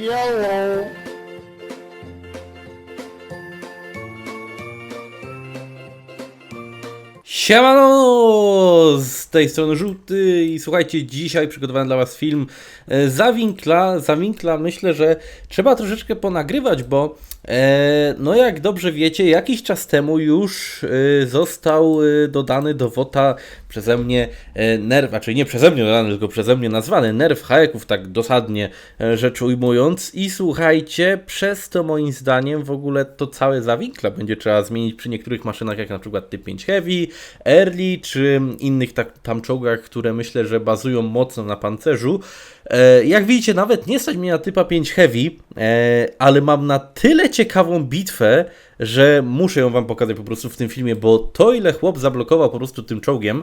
YOLO! Siemano! Z tej strony Żółty i słuchajcie, dzisiaj przygotowałem dla Was film e, Zawinkla. Zawinkla myślę, że trzeba troszeczkę ponagrywać, bo no jak dobrze wiecie, jakiś czas temu już e, został e, dodany do WOTA przeze mnie e, nerw, znaczy nie przeze mnie dodany, tylko przeze mnie nazwany nerw hajeków, tak dosadnie e, rzecz ujmując. I słuchajcie, przez to moim zdaniem w ogóle to całe Zawinkla będzie trzeba zmienić przy niektórych maszynach, jak na przykład Typ 5 Heavy, Early czy innych tak, tam czołgach, które myślę, że bazują mocno na pancerzu. E, jak widzicie, nawet nie stać mnie na typa 5 Heavy, e, ale mam na tyle ciekawą bitwę, że muszę ją wam pokazać po prostu w tym filmie, bo to ile chłop zablokował po prostu tym czołgiem e,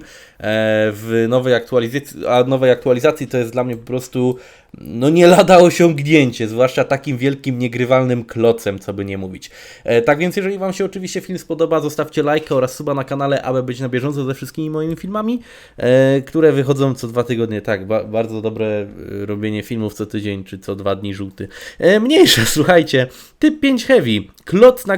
w nowej aktualizacji, a nowej aktualizacji to jest dla mnie po prostu no nie lada osiągnięcie, zwłaszcza takim wielkim, niegrywalnym klocem, co by nie mówić. E, tak więc jeżeli wam się oczywiście film spodoba, zostawcie lajka oraz suba na kanale, aby być na bieżąco ze wszystkimi moimi filmami, e, które wychodzą co dwa tygodnie. Tak, ba bardzo dobre robienie filmów co tydzień, czy co dwa dni żółty. Mniejsze, słuchajcie, typ 5 Heavy, kloc na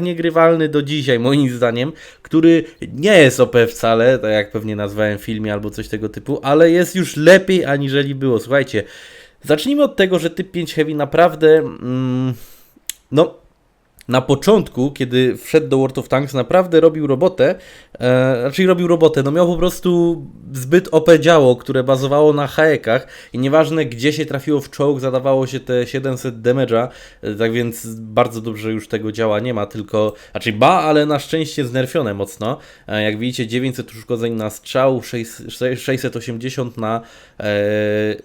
niegrywalny do dzisiaj, moim zdaniem, który nie jest OP wcale, tak jak pewnie nazwałem w filmie albo coś tego typu, ale jest już lepiej aniżeli było. Słuchajcie, zacznijmy od tego, że typ 5 Heavy naprawdę, mm, no, na początku, kiedy wszedł do World of Tanks, naprawdę robił robotę, e, raczej robił robotę, no miał po prostu zbyt OP działo, które bazowało na haekach i nieważne gdzie się trafiło w czołg, zadawało się te 700 damage'a, e, tak więc bardzo dobrze już tego działa nie ma, tylko, raczej ba, ale na szczęście znerfione mocno, e, jak widzicie 900 uszkodzeń na strzał, 6, 680 na, e,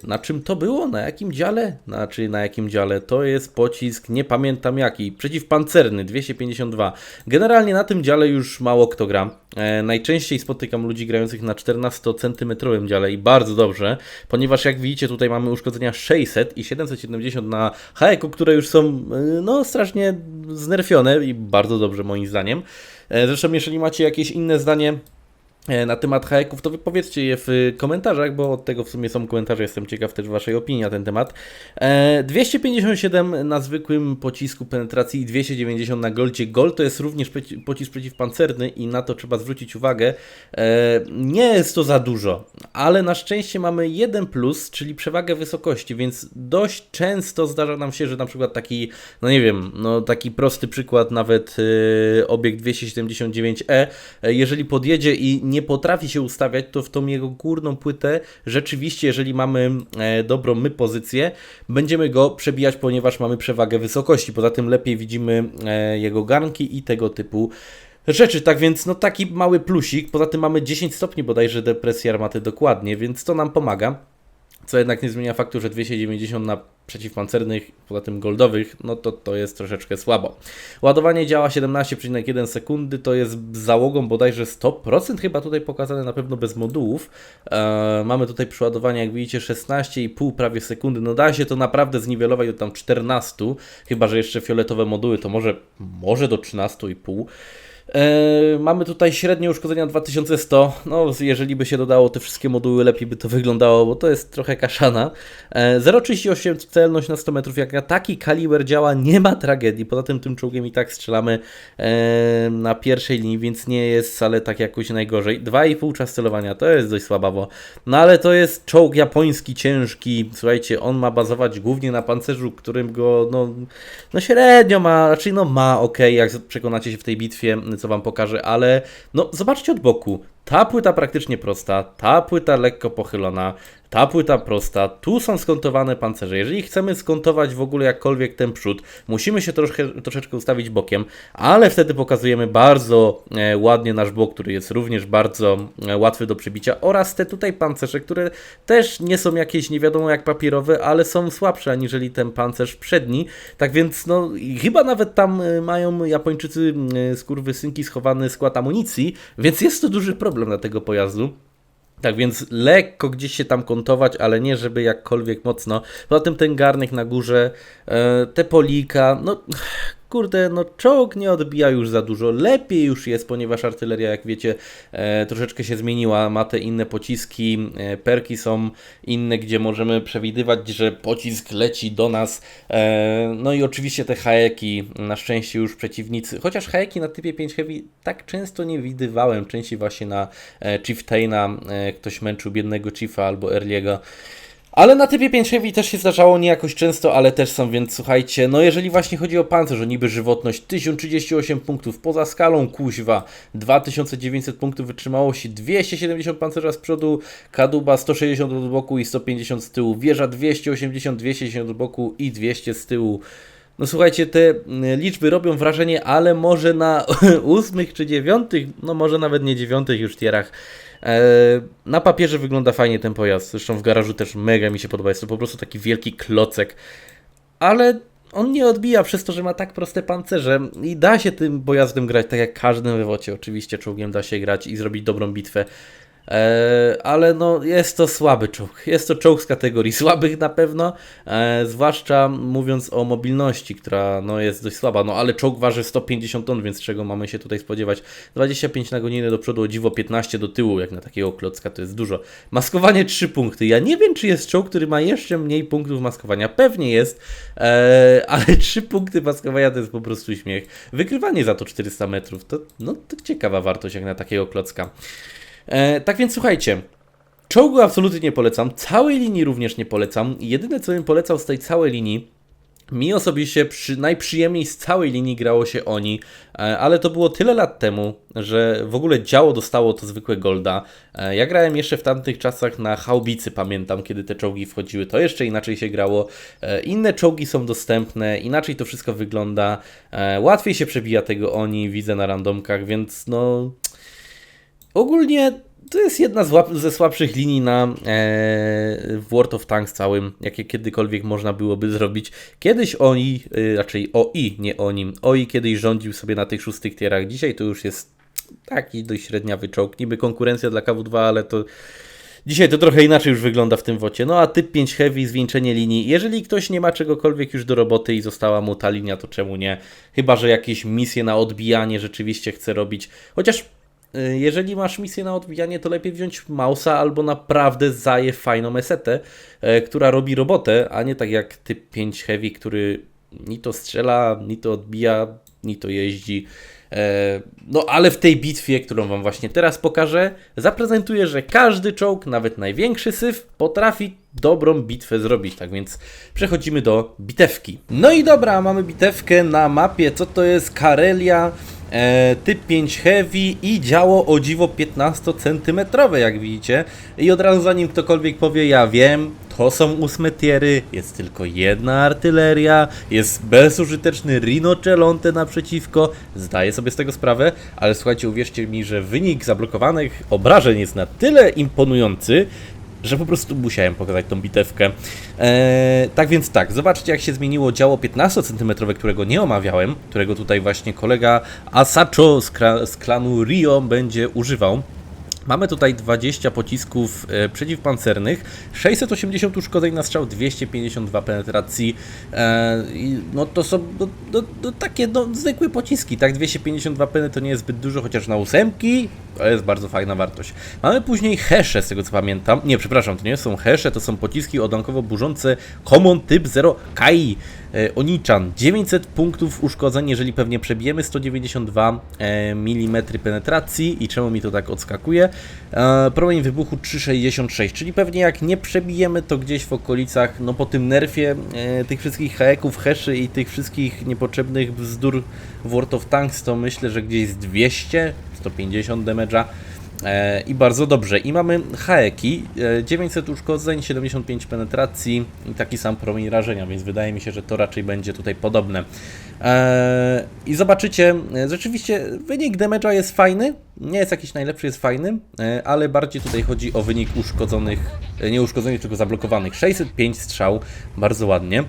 na czym to było, na jakim dziale, znaczy na jakim dziale, to jest pocisk, nie pamiętam jaki, przeciwpancerny, 252. Generalnie na tym dziale już mało kto gra. E, najczęściej spotykam ludzi grających na 14-centymetrowym dziale i bardzo dobrze, ponieważ jak widzicie tutaj mamy uszkodzenia 600 i 770 na haeku, które już są e, no strasznie znerfione i bardzo dobrze moim zdaniem. E, Zresztą jeżeli macie jakieś inne zdanie na temat haeków, to wypowiedzcie je w komentarzach, bo od tego w sumie są komentarze, jestem ciekaw też Waszej opinii na ten temat. E, 257 na zwykłym pocisku penetracji i 290 na goldzie. Gold to jest również pocisk przeciwpancerny i na to trzeba zwrócić uwagę. E, nie jest to za dużo, ale na szczęście mamy jeden plus, czyli przewagę wysokości, więc dość często zdarza nam się, że na przykład taki, no nie wiem, no taki prosty przykład, nawet e, obiekt 279E, e, jeżeli podjedzie i nie potrafi się ustawiać, to w tą jego górną płytę rzeczywiście, jeżeli mamy e, dobrą my pozycję, będziemy go przebijać, ponieważ mamy przewagę wysokości. Poza tym lepiej widzimy e, jego garnki i tego typu rzeczy. Tak więc, no taki mały plusik. Poza tym mamy 10 stopni bodajże depresji armaty dokładnie, więc to nam pomaga. Co jednak nie zmienia faktu, że 290 na przeciwpancernych, poza tym goldowych, no to to jest troszeczkę słabo. Ładowanie działa 17,1 sekundy, to jest załogą bodajże 100%, chyba tutaj pokazane na pewno bez modułów. E, mamy tutaj przeładowanie, jak widzicie, 16,5 prawie sekundy. No da się to naprawdę zniwelować do tam 14, chyba że jeszcze fioletowe moduły, to może, może do 13,5. E, mamy tutaj średnie uszkodzenia 2100. No, jeżeli by się dodało te wszystkie moduły, lepiej by to wyglądało, bo to jest trochę kaszana. E, 0,38 celność na 100 metrów. Jak na taki kaliber działa, nie ma tragedii. Poza tym tym czołgiem i tak strzelamy e, na pierwszej linii, więc nie jest wcale tak jakoś najgorzej. 2,5 czas celowania to jest dość słabawo. No ale to jest czołg japoński, ciężki. Słuchajcie, on ma bazować głównie na pancerzu, którym go no, no średnio ma, raczej no ma ok, jak przekonacie się w tej bitwie, co wam pokażę, ale no zobaczcie od boku. Ta płyta praktycznie prosta, ta płyta lekko pochylona, ta płyta prosta, tu są skontowane pancerze. Jeżeli chcemy skontować w ogóle jakkolwiek ten przód, musimy się troszkę, troszeczkę ustawić bokiem, ale wtedy pokazujemy bardzo e, ładnie nasz bok, który jest również bardzo e, łatwy do przebicia oraz te tutaj pancerze, które też nie są jakieś nie wiadomo jak papierowe, ale są słabsze aniżeli ten pancerz przedni. Tak więc no chyba nawet tam e, mają Japończycy skurwysynki schowany skład amunicji, więc jest to duży problem dla tego pojazdu. Tak więc lekko gdzieś się tam kątować, ale nie żeby jakkolwiek mocno. Poza tym ten garnek na górze, e, te polika, no kurde, no czołg nie odbija już za dużo, lepiej już jest, ponieważ artyleria, jak wiecie, e, troszeczkę się zmieniła, ma te inne pociski, e, perki są inne, gdzie możemy przewidywać, że pocisk leci do nas, e, no i oczywiście te haeki, na szczęście już przeciwnicy, chociaż haeki na typie 5 Heavy tak często nie widywałem, częściej właśnie na e, Chieftaina, e, ktoś męczył biednego Chiefa albo Early'ego, ale na typie 5 Heavy też się zdarzało, nie jakoś często, ale też są, więc słuchajcie, no jeżeli właśnie chodzi o pancerz, o niby żywotność, 1038 punktów, poza skalą kuźwa, 2900 punktów wytrzymałości, 270 pancerza z przodu, kaduba 160 od boku i 150 z tyłu, wieża 280, 260 od boku i 200 z tyłu. No słuchajcie, te mm, liczby robią wrażenie, ale może na ósmych czy dziewiątych, no może nawet nie dziewiątych już tierach, Na papierze wygląda fajnie ten pojazd, zresztą w garażu też mega mi się podoba, jest to po prostu taki wielki klocek, ale on nie odbija przez to, że ma tak proste pancerze. I da się tym pojazdem grać, tak jak każdym wywocie, oczywiście czołgiem da się grać i zrobić dobrą bitwę. E, ale no jest to słaby czołg. Jest to czołg z kategorii słabych na pewno, e, zwłaszcza mówiąc o mobilności, która no jest dość słaba, no ale czołg waży 150 ton, więc czego mamy się tutaj spodziewać? 25 na godzinę do przodu, o dziwo 15 do tyłu, jak na takiego klocka to jest dużo. Maskowanie 3 punkty. Ja nie wiem, czy jest czołg, który ma jeszcze mniej punktów maskowania. Pewnie jest, e, ale 3 punkty maskowania to jest po prostu śmiech. Wykrywanie za to 400 metrów, to, no, to ciekawa wartość jak na takiego klocka. E, tak więc słuchajcie. Czołgu absolutnie nie polecam, całej linii również nie polecam. Jedyne co bym polecał z tej całej linii, mi osobiście przy, najprzyjemniej z całej linii grało się oni, e, ale to było tyle lat temu, że w ogóle działo dostało to zwykłe Golda. E, Ja grałem jeszcze w tamtych czasach na haubicy, pamiętam, kiedy te czołgi wchodziły, to jeszcze inaczej się grało. E, Inne czołgi są dostępne, inaczej to wszystko wygląda, łatwiej się przebija tego oni, widzę na randomkach, więc no... Ogólnie to jest jedna ze słabszych linii na e, w World of Tanks całym, jakie kiedykolwiek można byłoby zrobić. Kiedyś oni, y, raczej OI, nie o nim, OI kiedyś rządził sobie na tych szóstych tierach. Dzisiaj to już jest taki dość średniawy czołg. Niby konkurencja dla KW2, ale to Dzisiaj to trochę inaczej już wygląda w tym wocie. No a typ 5 heavy, zwieńczenie linii. Jeżeli ktoś nie ma czegokolwiek już do roboty i została mu ta linia, to czemu nie? Chyba, że jakieś misje na odbijanie rzeczywiście chce robić. Chociaż jeżeli masz misję na odbijanie, to lepiej wziąć Mausa albo naprawdę zaje fajną esetę, e, która robi robotę, a nie tak jak typ 5 heavy, który ni to strzela, ni to odbija, ni to jeździ. E, No ale w tej bitwie, którą Wam właśnie teraz pokażę, zaprezentuję, że każdy czołg, nawet największy syf, potrafi dobrą bitwę zrobić. Tak więc przechodzimy do bitewki. No i dobra, mamy bitewkę na mapie. Co to jest? Karelia. E, typ 5 Heavy i działo o dziwo 15 cm, jak widzicie. I od razu zanim ktokolwiek powie, ja wiem, to są ósme tiery, jest tylko jedna artyleria, jest bezużyteczny Rino Celonte naprzeciwko, zdaję sobie z tego sprawę, ale słuchajcie, uwierzcie mi, że wynik zablokowanych obrażeń jest na tyle imponujący, że po prostu musiałem pokazać tą bitewkę. Eee, tak więc tak, zobaczcie jak się zmieniło działo 15 cm, którego nie omawiałem, którego tutaj właśnie kolega Asacho z, z klanu Rio będzie używał. Mamy tutaj 20 pocisków e, przeciwpancernych, 680 uszkodzeń na strzał, 252 penetracji. E, no to są no, no, no, takie no, zwykłe pociski, tak? 252 peny to nie jest zbyt dużo, chociaż na ósemki to jest bardzo fajna wartość. Mamy później hesze, z tego co pamiętam. Nie, przepraszam, to nie są hesze, to są pociski odankowo burzące Common Typ 0 Kai. E, Onichan 900 punktów uszkodzeń, jeżeli pewnie przebijemy 192 e, mm penetracji i czemu mi to tak odskakuje. E, Promień wybuchu 366, czyli pewnie jak nie przebijemy to gdzieś w okolicach, no po tym nerfie tych wszystkich haeków, heszy i tych wszystkich niepotrzebnych bzdur World of Tanks, to myślę, że gdzieś z 200, 150 damage'a. E, I bardzo dobrze. I mamy haeki, e, 900 uszkodzeń, 75 penetracji i taki sam promień rażenia, więc wydaje mi się, że to raczej będzie tutaj podobne. E, I zobaczycie, e, rzeczywiście wynik damage'a jest fajny, nie jest jakiś najlepszy, jest fajny, e, ale bardziej tutaj chodzi o wynik uszkodzonych, e, nie uszkodzonych, tylko zablokowanych. 605 strzał, bardzo ładnie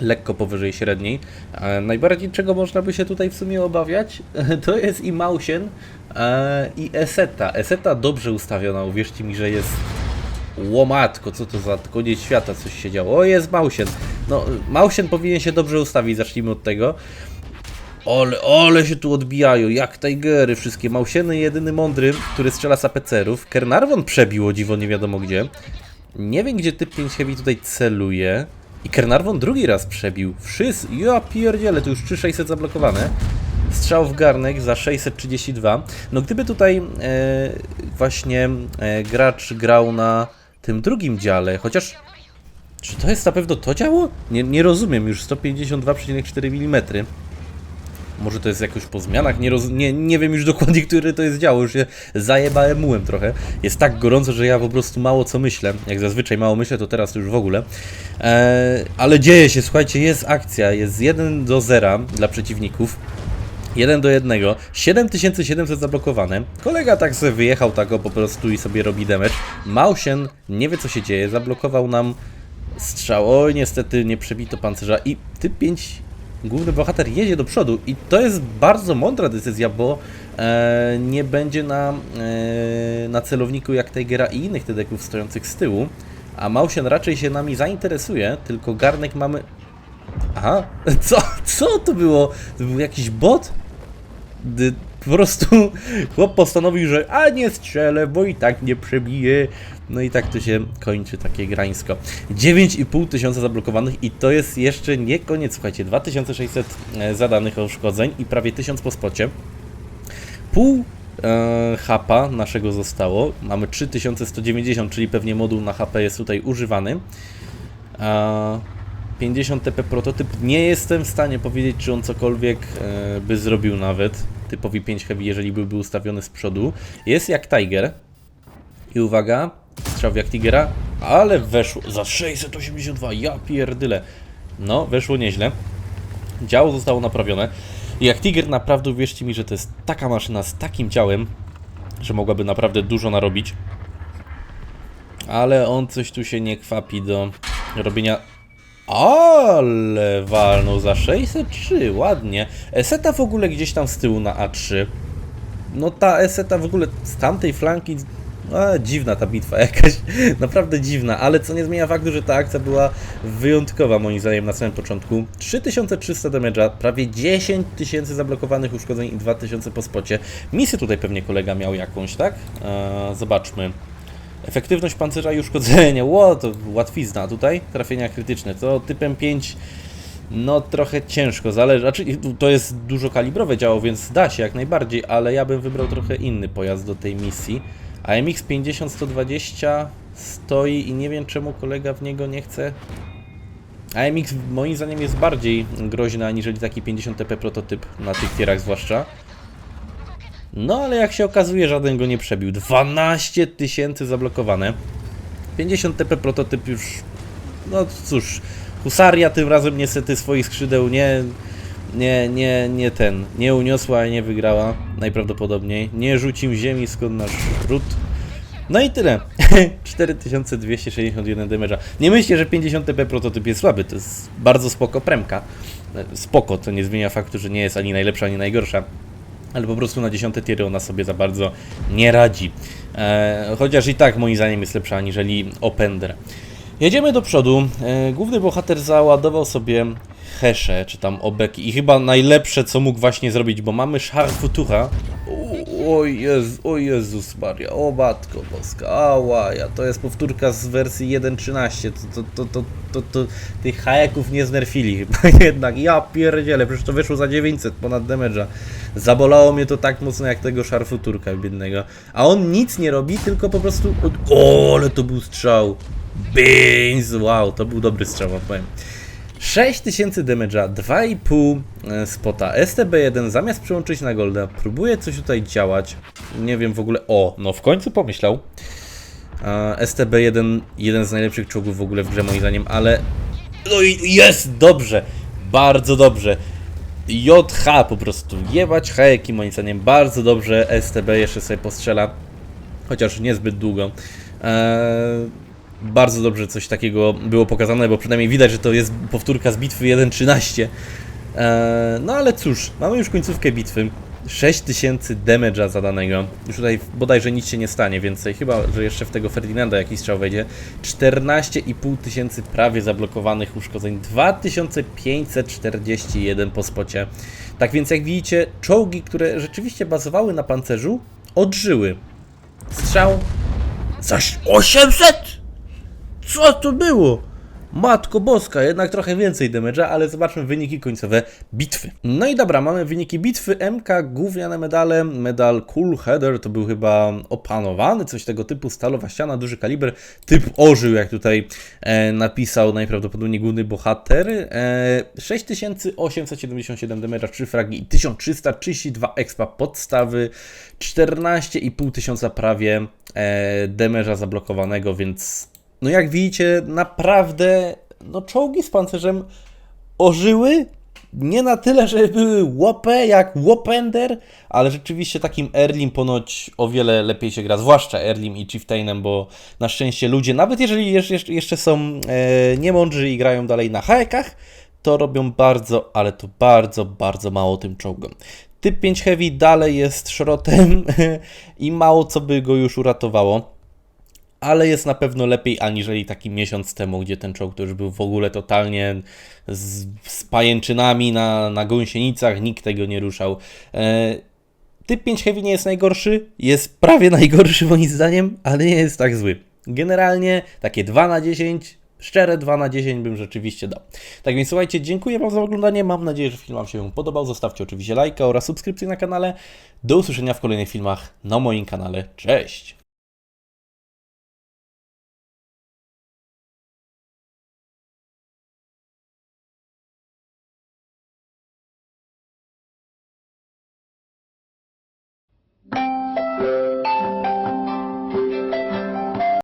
lekko powyżej średniej. E, Najbardziej czego można by się tutaj w sumie obawiać, to jest i Mausien e, i Eseta. Eseta dobrze ustawiona, uwierzcie mi, że jest łomatko, co to za koniec świata coś się działo. O, jest Mausien. No, Mausien powinien się dobrze ustawić, zacznijmy od tego. Ole, ole się tu odbijają, jak Tigery, wszystkie Małsieny, jedyny mądry, który strzela z APC-ów. Kernarwon przebił o dziwo nie wiadomo gdzie. Nie wiem gdzie typ 5 Heavy tutaj celuje. I Kernarwon drugi raz przebił. Wszyscy, ja pierdzielę, tu już 3600 zablokowane. Strzał w garnek za 632. No gdyby tutaj e, właśnie e, gracz grał na tym drugim dziale, chociaż czy to jest na pewno to działo? Nie, nie rozumiem, już 152,4 mm. Może to jest jakoś po zmianach, nie, roz, nie, nie wiem już dokładnie, który to jest działo, już się zajebałem mułem trochę. Jest tak gorąco, że ja po prostu mało co myślę. Jak zazwyczaj mało myślę, to teraz już w ogóle. Eee, ale dzieje się, słuchajcie, jest akcja, jest 1 do 0 dla przeciwników. 1 do 1, 7700 zablokowane. Kolega tak sobie wyjechał tak po prostu i sobie robi damage. Mausien nie wie co się dzieje, zablokował nam strzał. Oj, niestety nie przebito pancerza i typ 5 główny bohater jedzie do przodu i to jest bardzo mądra decyzja, bo e, nie będzie na, e, na celowniku jak Tigera i innych tedeków stojących z tyłu, a Mausien raczej się nami zainteresuje, tylko garnek mamy... Aha, co, co to było? To był jakiś bot? D- po prostu chłop postanowił, że a nie strzelę, bo i tak nie przebije. No i tak to się kończy takie grańsko. 9,5 tysiąca zablokowanych i to jest jeszcze nie koniec, słuchajcie, 2600 e, zadanych uszkodzeń i prawie 1000 po spocie. Pół e, hapa naszego zostało. Mamy 3190, czyli pewnie moduł na HP jest tutaj używany. E, 50 TP prototyp. Nie jestem w stanie powiedzieć, czy on cokolwiek e, by zrobił nawet. Typowi 5 heavy, jeżeli byłby ustawiony z przodu. Jest jak Tiger. I uwaga, strzał jak Tigera, ale weszło za 682. Ja pierdyle. No, weszło nieźle. Działo zostało naprawione. I jak Tiger naprawdę uwierzcie mi, że to jest taka maszyna z takim ciałem, że mogłaby naprawdę dużo narobić. Ale on coś tu się nie kwapi do robienia ale walnął za 603, ładnie. Eseta w ogóle gdzieś tam z tyłu na A3. No ta Eseta w ogóle z tamtej flanki... A, dziwna ta bitwa jakaś, naprawdę dziwna, ale co nie zmienia faktu, że ta akcja była wyjątkowa moim zdaniem na samym początku. 3300 damage'a, prawie 10 tysięcy zablokowanych uszkodzeń i 2000 po spocie. Misję tutaj pewnie kolega miał jakąś, tak? Eee, zobaczmy. Efektywność pancerza i uszkodzenia. Ło, to łatwizna tutaj. Trafienia krytyczne. To typem 5 no trochę ciężko, zależy. Znaczy, to jest dużo kalibrowe działo, więc da się jak najbardziej, ale ja bym wybrał trochę inny pojazd do tej misji. AMX 50 120 stoi i nie wiem czemu kolega w niego nie chce. AMX moim zdaniem jest bardziej groźna aniżeli taki 50 TP prototyp na tych tierach zwłaszcza. No ale jak się okazuje, żaden go nie przebił. 12 tysięcy zablokowane. 50 TP prototyp już. No cóż, Husaria tym razem niestety swoich skrzydeł nie. Nie, nie, nie ten. Nie uniosła i nie wygrała. Najprawdopodobniej. Nie rzucił ziemi skąd nasz ród. No i tyle. 4261 damage'a. Nie myślcie, że 50 TP prototyp jest słaby. To jest bardzo spoko premka. Spoko, to nie zmienia faktu, że nie jest ani najlepsza, ani najgorsza ale po prostu na 10 tiery ona sobie za bardzo nie radzi. E, chociaż i tak moim zdaniem jest lepsza aniżeli Opender. Jedziemy do przodu. E, główny bohater załadował sobie hesze, czy tam obeki i chyba najlepsze co mógł właśnie zrobić, bo mamy szar futura. O, Jezu, o Jezus Maria, o Matko Boska, ała, ja, to jest powtórka z wersji 1.13, to, to, to, to, to, to tych hajeków nie znerfili chyba jednak, ja pierdzielę, przecież to wyszło za 900 ponad damage'a. Zabolało mnie to tak mocno jak tego szarfuturka biednego. A on nic nie robi, tylko po prostu... O, ale to był strzał. Bings! Wow, to był dobry strzał, wam powiem. 6000 damage'a, 2,5 e, spota. STB1 zamiast przełączyć na Golda, próbuje coś tutaj działać. Nie wiem w ogóle. O, no w końcu pomyślał. E, STB1 jeden z najlepszych czołgów w ogóle w grze moim zdaniem, ale. No i jest! Dobrze! Bardzo dobrze. JH po prostu. Jebać hajeki moim zdaniem. Bardzo dobrze STB jeszcze sobie postrzela. Chociaż niezbyt długo. Eee, bardzo dobrze coś takiego było pokazane, bo przynajmniej widać, że to jest powtórka z bitwy 1.13. Eee, no ale cóż, mamy już końcówkę bitwy. 6000 damage'a zadanego. Już tutaj bodajże nic się nie stanie więcej, chyba że jeszcze w tego Ferdynanda jakiś strzał wejdzie. 14,5 tysięcy prawie zablokowanych uszkodzeń. 2541 po spocie. Tak więc jak widzicie, czołgi, które rzeczywiście bazowały na pancerzu, odżyły. Strzał zaś 800! Co to było? Matko boska, jednak trochę więcej damage'a, ale zobaczmy wyniki końcowe bitwy. No i dobra, mamy wyniki bitwy. MK, gówniane medale, medal Cool Header, to był chyba opanowany, coś tego typu, stalowa ściana, duży kaliber, typ ożył, jak tutaj e, napisał najprawdopodobniej główny bohater. E, 6877 damage'a, 3 fragi i 1332 expa podstawy, 14,5 tysiąca prawie e, damage'a zablokowanego, więc no jak widzicie, naprawdę no czołgi z pancerzem ożyły. Nie na tyle, że były łope jak Łopender, ale rzeczywiście takim Erlim ponoć o wiele lepiej się gra, zwłaszcza Erlim i Chieftainem, bo na szczęście ludzie, nawet jeżeli jeszcze, są e, niemądrzy i grają dalej na haekach, to robią bardzo, ale to bardzo, bardzo mało tym czołgom. Typ 5 Heavy dalej jest szrotem i mało co by go już uratowało ale jest na pewno lepiej aniżeli taki miesiąc temu, gdzie ten czołg to już był w ogóle totalnie z, z pajęczynami na, na gąsienicach, nikt tego nie ruszał. E, typ 5 Heavy nie jest najgorszy, jest prawie najgorszy moim zdaniem, ale nie jest tak zły. Generalnie takie 2 na 10, szczere 2 na 10 bym rzeczywiście dał. Tak więc słuchajcie, dziękuję Wam za oglądanie, mam nadzieję, że film Wam się podobał, zostawcie oczywiście lajka oraz subskrypcję na kanale. Do usłyszenia w kolejnych filmach na moim kanale, cześć!